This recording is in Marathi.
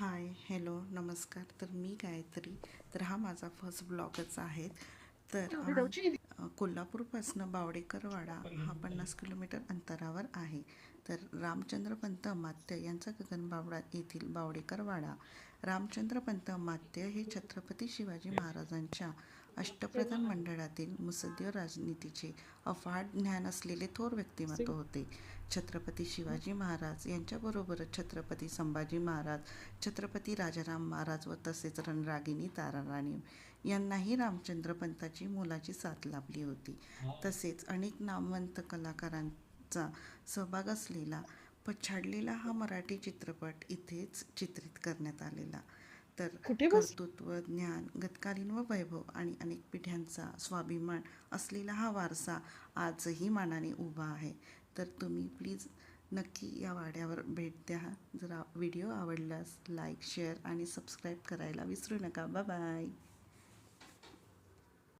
हाय हॅलो नमस्कार. तर मी गायत्री. तर हा माझा फर्स्ट ब्लॉगच आहे. तर कोल्हापूरपासनं बावडेकरवाडा हा पन्नास किलोमीटर अंतरावर आहे. तर रामचंद्र पंत मात्य यांचा गगनबावडा येथील बावडेकरवाडा. रामचंद्र पंत मात्य हे छत्रपती शिवाजी महाराजांच्या अष्टप्रधान मंडळातील मुसद्य राजनीतीचे अफाट ज्ञान असलेले थोर व्यक्तिमत्व होते. छत्रपती शिवाजी महाराज यांच्याबरोबरच छत्रपती संभाजी महाराज छत्रपती राजाराम महाराज व तसेच रणरागिणी ताराराणी यांनाही रामचंद्र पंताची मोलाची साथ लाभली होती. तसेच अनेक नामवंत कलाकारांचा सहभाग असलेला पछाडलेला हा मराठी चित्रपट इथेच चित्रित करण्यात आलेला. तर कर्तृत्व ज्ञान गतकालीन व वैभव आणि अनेक पिढ्यांचा स्वाभिमान असलेला हा वारसा आजही मानाने उभा आहे. तर तुम्ही प्लीज नक्की या वाड्यावर भेट द्या. जर व्हिडिओ आवडल्यास लाईक शेअर आणि सबस्क्राईब करायला विसरू नका. बाय.